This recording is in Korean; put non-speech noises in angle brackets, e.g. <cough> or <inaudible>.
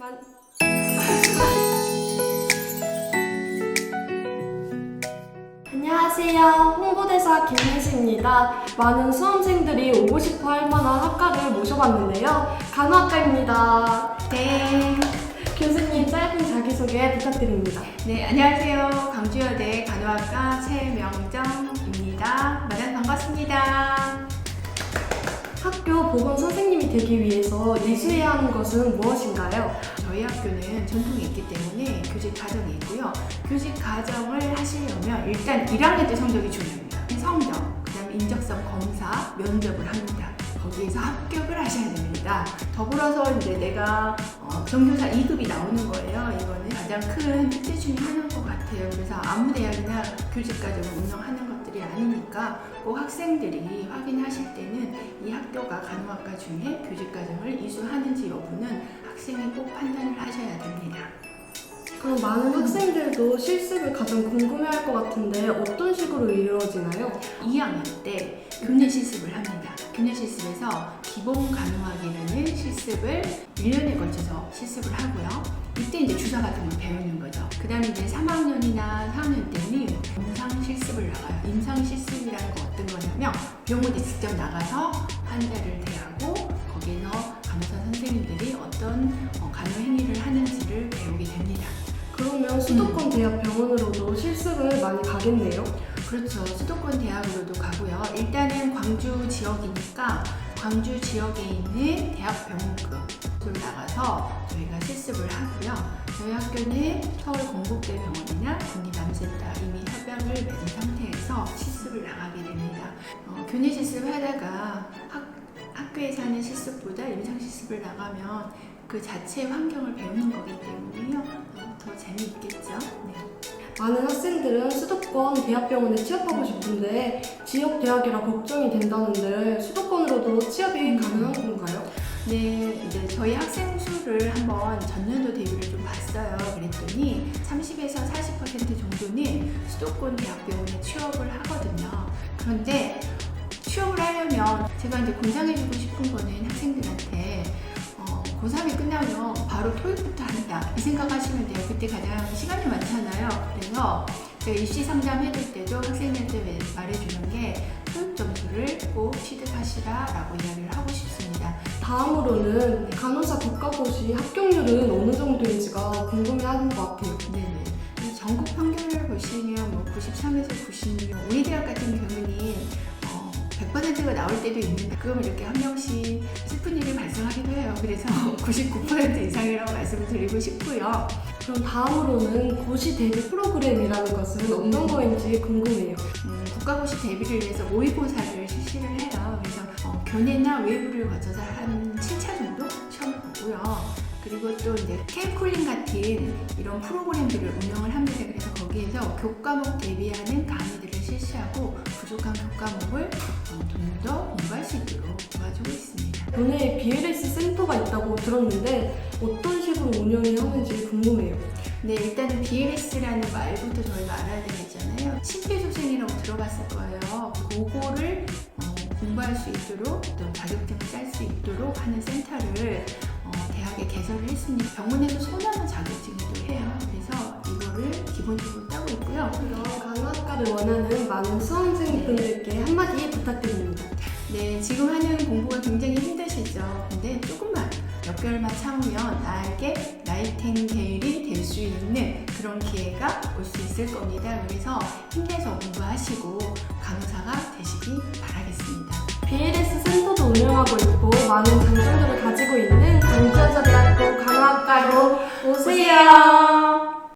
만... 안녕하세요. 홍보대사 김민수입니다. 많은 수험생들이 오고 싶어 할 만한 학과를 모셔봤는데요. 간호학과입니다. 네. 교수님 짧은 자기소개 부탁드립니다. 네, 안녕하세요. 광주여대 간호학과 최명정입니다. 만나 반갑습니다. 되기 위해서 이수해야 하는 것은 무엇인가요? 저희 학교는 전통이 있기 때문에 교직 과정이 있고요. 교직 과정을 하시려면 일단 1학년 때 성적이 중요합니다. 성적, 그 다음에 인적성 검사, 면접을 합니다. 거기에서 합격을 하셔야 됩니다. 더불어서 이제 내가 어, 정교사 2급이 나오는 거예요. 이거는 가장 큰 특징 중에 하나인 것 같아요. 그래서 아무 대학이나 교직 과정을 운영하는 것 들이 아니니까 꼭 학생들이 확인하실 때는 이 학교가 간호학과 중에 교직 과정을 이수하는지 여부는 학생이 꼭 판단을 하셔야 됩니다. 그럼 많은 학생들도 실습을 가장 궁금해할 것 같은데 어떤 식으로 이루어지나요? 2학년 때 교내 실습을 합니다. 교내 실습에서 기본 간호학이라는 실습을 1년에 걸쳐서 실습을 하고요. 이때 이제 주사 같은 걸 배우는 거죠. 그 다음에 이제 3학년이나 4학년 때는 병원 에 직접 나가서 환자를 대하고 거기에서 간호사 선생님들이 어떤 어, 간호 행위를 하는지를 배우게 됩니다. 그러면 수도권 대학 병원으로도 실습을 많이 가겠네요. 그렇죠. 수도권 대학으로도 가고요. 일단은 광주 지역이니까 광주 지역에 있는 대학 병원급 을 나가서 저희가 실습을 하고요. 저희 학교는 서울 건국대 병원이나 국립암센터 이미 협약을 맺은 상태에서 실습을 나가게 됩니다. 어, 교내 실습을 하다가 학, 학교에서 하는 실습보다 임상 실습을 나가면 그 자체 환경을 배우는 거기 때문에요. 어, 더 재미있겠죠. 네. 많은 학생들은 수도권 대학병원에 취업하고 싶은데 지역 대학이라 걱정이 된다는데 수도권으로도 취업이 가능한 건가요? 네, 이제 저희 학생 수를 한번 전년도 대비를 좀 봤어요. 그랬더니 30에서 40% 정도는 수도권 대학병원에 취업을 하거든요. 그런데 취업을 하려면 제가 이제 권장해주고 싶은 거는 학생들한테 어, 고3이 끝나면 바로 토익부터 한다. 이 생각하시면 돼요. 그때 가장 시간이 많잖아요. 그래서 제가 입시 상담 해줄 때도 학생들한테 말해주는 게 토익 점수를 꼭 취득하시라 라고 이야기를 하고 다. 다음으로는 간호사 국가고시 합격률은 어느 정도인지가 궁금해하는 것 같아요. 네네. 이 전국 평균을 보시면 뭐 93에서 96. 우리 대학 같은 경우는 어, 100%가 나올 때도 있는데 가끔 이렇게 한 명씩 슬픈 일이 발생하기도 해요. 그래서 <laughs> 99% 이상이라고 말씀을 드리고 싶고요. 그럼 다음으로는 고시 대비 프로그램이라는 것은 어떤 음. 거인지 궁금해요. 음, 국가고시 대비를 위해서 모의고사를 실시를 해요. 그래서 어, 교내나 외부를 거쳐서 한 7차 정도 시험을 보고요. 그리고 또 이제 캠콜링 같은 이런 프로그램들을 운영을 합니다. 그래서 거기에서 교과목 대비하는 강의들을 실시하고 부족한 교과목을 어, 좀더 공부할 수 있도록 도와주고 있습니다. 교내에 BLS 센터가 있다고 들었는데 어떤 식으로 운영이 하는지 궁금해요. 네, 일단은 BLS라는 말부터 저희가 알아야 되겠잖아요. 심폐소생이라고 들어봤을 거예요. 그거를 어, 공부할 수 있도록 또 자격증을 딸 수 있도록 하는 센터를 어, 대학에 개설을 했습니다. 병원에서 소나무 자격증도 해요. 그래서 이거를 기본적으로 따고 있고요. 그럼 간호학과를 원하는 많은 수험생분들께 한마디 부탁드립니다. 네, 지금 하는 공부가 굉장히 힘드시죠. 근데 조금만 몇 개월만 참으면 나에게 나이팅게일이 될 수 있는 그런 기회가 올 수 있을 겁니다. 그래서 힘내서 공부하시고 간호사가 되시기 바라겠습니다. BLS 센터도 운영하고 있고 많은 장점들을 가지고 있는 광주여자대학교 간호학과로 오세요.